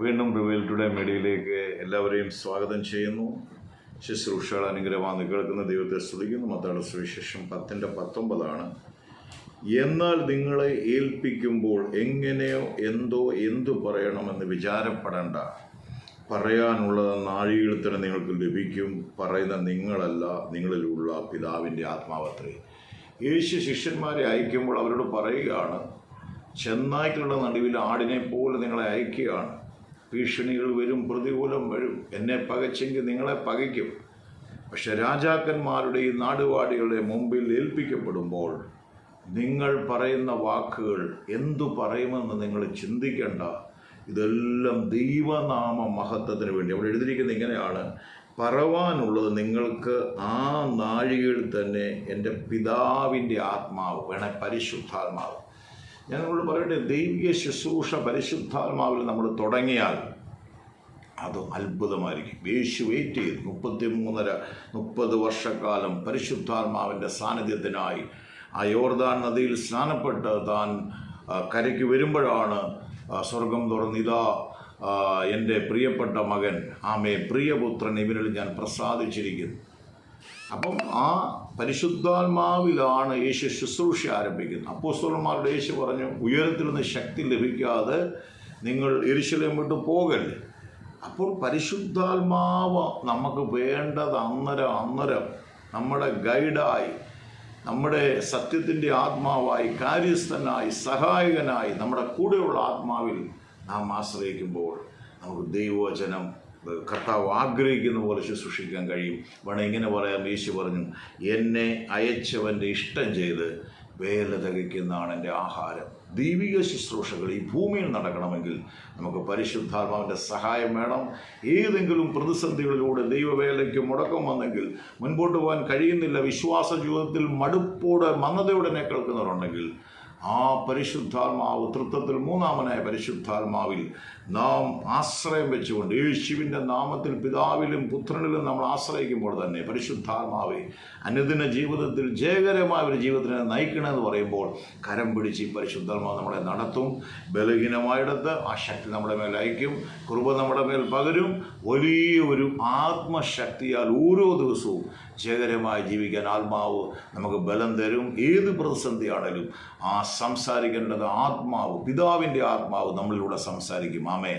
വീണ്ടും reveal today മീഡിയയിലേക്ക് എല്ലാവരെയും സ്വാഗതം ചെയ്യുന്നു. ശുശ്രൂഷകൾ അനുഗ്രഹമാണ് കേൾക്കുന്ന ദൈവത്തെ സ്തുതിക്കുന്നു. മത്താട് സുവിശേഷം പത്തിന്റെ പത്തൊമ്പതാണ്. എന്നാൽ നിങ്ങളെ ഏൽപ്പിക്കുമ്പോൾ എങ്ങനെയോ എന്തോ എന്തു പറയണമെന്ന് വിചാരപ്പെടേണ്ട. പറയാനുള്ളത് നാഴികയിൽ തന്നെ നിങ്ങൾക്ക് ലഭിക്കും. പറയുന്ന നിങ്ങളല്ല നിങ്ങളിലുള്ള പിതാവിന്റെ ആത്മാവത്രേ. യേശു ശിഷ്യന്മാരെ അയക്കുമ്പോൾ അവരോട് പറയുകയാണ് ചെന്നായ്ക്കളുടെ നടുവിൽ ആടിനെ പോലെ നിങ്ങളെ അയക്കുകയാണ്. ഭീഷണികൾ വരും പ്രതികൂലം വരും. എന്നെ പകച്ചെങ്കിൽ നിങ്ങളെ പകയ്ക്കും. പക്ഷെ രാജാക്കന്മാരുടെയും നാടുവാടികളുടെ മുമ്പിൽ ഏൽപ്പിക്കപ്പെടുമ്പോൾ നിങ്ങൾ പറയുന്ന വാക്കുകൾ എന്തു പറയുമെന്ന് നിങ്ങൾ ചിന്തിക്കേണ്ട. ഇതെല്ലാം ദൈവനാമ മഹത്വത്തിന് വേണ്ടി. അവിടെ എഴുതിയിരിക്കുന്നത് ഇങ്ങനെയാണ് പറവാനുള്ളത് നിങ്ങൾക്ക് ആ നാഴികയിൽ തന്നെ എന്റെ പിതാവിന്റെ ആത്മാവ് വേണേ പരിശുദ്ധാത്മാവ്. ഞാൻ നിങ്ങളോട് പറയട്ടെ ദൈവിക ശുശ്രൂഷ പരിശുദ്ധാത്മാവിൽ നമ്മൾ തുടങ്ങിയാൽ അത് അത്ഭുതമായിരിക്കും. യേശു വെയിറ്റ് ചെയ്ത്. മുപ്പത്തി മൂന്നര മുപ്പത് വർഷക്കാലം പരിശുദ്ധാത്മാവിന്റെ സാന്നിധ്യത്തിനായി ആ യോർദാൻ നദിയിൽ സ്നാനപ്പെട്ട് താൻ കരയ്ക്ക് വരുമ്പോഴാണ് സ്വർഗം തുറന്നിതാ എന്റെ പ്രിയപ്പെട്ട മകൻ ആമേ പ്രിയപുത്രൻ ഇവരിൽ ഞാൻ പ്രസാദിച്ചിരിക്കുന്നു. അപ്പം ആ പരിശുദ്ധാത്മാവിലാണ് യേശു ശുശ്രൂഷ ആരംഭിക്കുന്നത്. അപ്പോസ്തലന്മാരുടെ യേശു പറഞ്ഞു ഉയരത്തിൽ നിന്ന് ശക്തി ലഭിക്കാതെ നിങ്ങൾ എരിശിലേം വിട്ട് പോകല്ലേ? അപ്പോൾ പരിശുദ്ധാത്മാവ് നമുക്ക് വേണ്ടത് അന്നരം അന്നരം നമ്മുടെ ഗൈഡായി നമ്മുടെ സത്യത്തിന്റെ ആത്മാവായി കാര്യസ്ഥനായി സഹായകനായി നമ്മുടെ കൂടെയുള്ള ആത്മാവിൽ നാം ആശ്രയിക്കുമ്പോൾ നമുക്ക് ദൈവവചനം കർത്താവ് ആഗ്രഹിക്കുന്ന പോലെ ശുശ്രൂഷിക്കാൻ കഴിയും. വേണം ഇങ്ങനെ പറയാം യേശു പറഞ്ഞു എന്നെ അയച്ചവന്റെ ഇഷ്ടം ചെയ്ത് വേല തികയ്ക്കുന്നതാണ് എന്റെ ആഹാരം. ദൈവിക ശുശ്രൂഷകൾ ഈ ഭൂമിയിൽ നടക്കണമെങ്കിൽ നമുക്ക് പരിശുദ്ധാത്മാവിന്റെ സഹായം വേണം. ഏതെങ്കിലും പ്രതിസന്ധികളിലൂടെ ദൈവവേലയ്ക്ക് മുടക്കം വന്നെങ്കിൽ മുൻപോട്ട് പോകാൻ കഴിയുന്നില്ല. വിശ്വാസ ജീവിതത്തിൽ മടുപ്പോടെ മന്ദതയോടെ കേൾക്കുന്നവരുണ്ടെങ്കിൽ ആ പരിശുദ്ധാത്മാവ് തൃത്വത്തിൽ മൂന്നാമനായ പരിശുദ്ധാത്മാവിൽ നാം ആശ്രയം വെച്ചുകൊണ്ട് യേശുവിന്റെ നാമത്തിൽ പിതാവിലും പുത്രനിലും നമ്മൾ ആശ്രയിക്കുമ്പോൾ തന്നെ പരിശുദ്ധാത്മാവെ അനുദിന ജീവിതത്തിൽ ജയകരമായ ഒരു ജീവിതത്തിനെ നയിക്കണമെന്ന് പറയുമ്പോൾ കരം പിടിച്ച് ഈ പരിശുദ്ധാത്മാവ് നമ്മളെ നടത്തും. ബലഹീനമായിടത്ത് ആ ശക്തി നമ്മുടെ മേൽ അയക്കും. കൃപ നമ്മുടെ മേൽ പകരും. വലിയ ഒരു ആത്മശക്തിയാൽ ഓരോ ദിവസവും ജയകരമായി ജീവിക്കാൻ ആത്മാവ് നമുക്ക് ബലം തരും. ഏത് പ്രതിസന്ധിയാണെങ്കിലും ആ സംസാരിക്കേണ്ടത് ആത്മാവ് പിതാവിന്റെ ആത്മാവ് നമ്മളിലൂടെ സംസാരിക്കും. ആമേ